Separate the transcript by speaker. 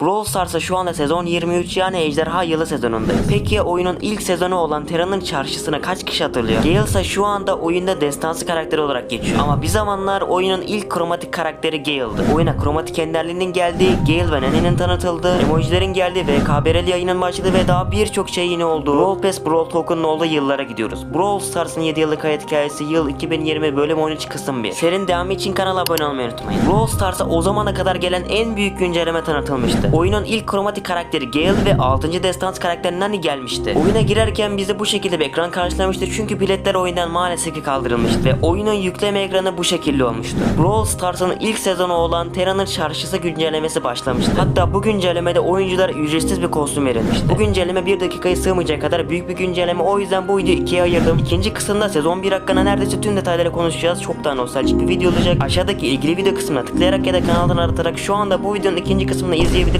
Speaker 1: Brawl Stars'a şu anda sezon 23 yani Ejderha Yılı sezonundayız. Peki oyunun ilk sezonu olan Terra'nın çarşısını kaç kişi hatırlıyor? Gale ise şu anda oyunda destansı karakteri olarak geçiyor. Ama bir zamanlar oyunun ilk kromatik karakteri Gale'dı. Oyuna kromatik enderliğinin geldiği, Gale ve Nani'nin tanıtıldığı, emojilerin geldiği ve KBRL yayının başladığı ve daha birçok şey yine olduğu Brawl Pass Brawl Token'ın olduğu yıllara gidiyoruz. Brawl Stars'ın 7 yıllık hayat hikayesi yıl 2020 bölüm 13 kısım 1. Serinin devamı için kanala abone olmayı unutmayın. Brawl Stars'a o zamana kadar gelen en büyük güncelleme tanıtılmıştı. Oyunun ilk kromatik karakteri Gale ve 6. destans karakteri Nani gelmişti. Oyuna girerken bizi bu şekilde bir ekran karşılamıştı çünkü biletler oyundan maalesef ki kaldırılmıştı ve oyunun yükleme ekranı bu şekilde olmuştu. Brawl Stars'ın ilk sezonu olan Terra'nın çarşısı güncellemesi başlamıştı. Hatta bu güncellemede oyunculara ücretsiz bir kostüm verilmişti. Bu güncelleme bir dakikayı sığmayacak kadar büyük bir güncelleme o yüzden bu videoyu ikiye ayırdım. İkinci kısımda sezon 1 hakkında neredeyse tüm detayları konuşacağız. Çok daha nostaljik bir video olacak. Aşağıdaki ilgili video kısmına tıklayarak ya da kanaldan aratarak şu anda bu videonun ikinci kısmını izleyebilirsiniz.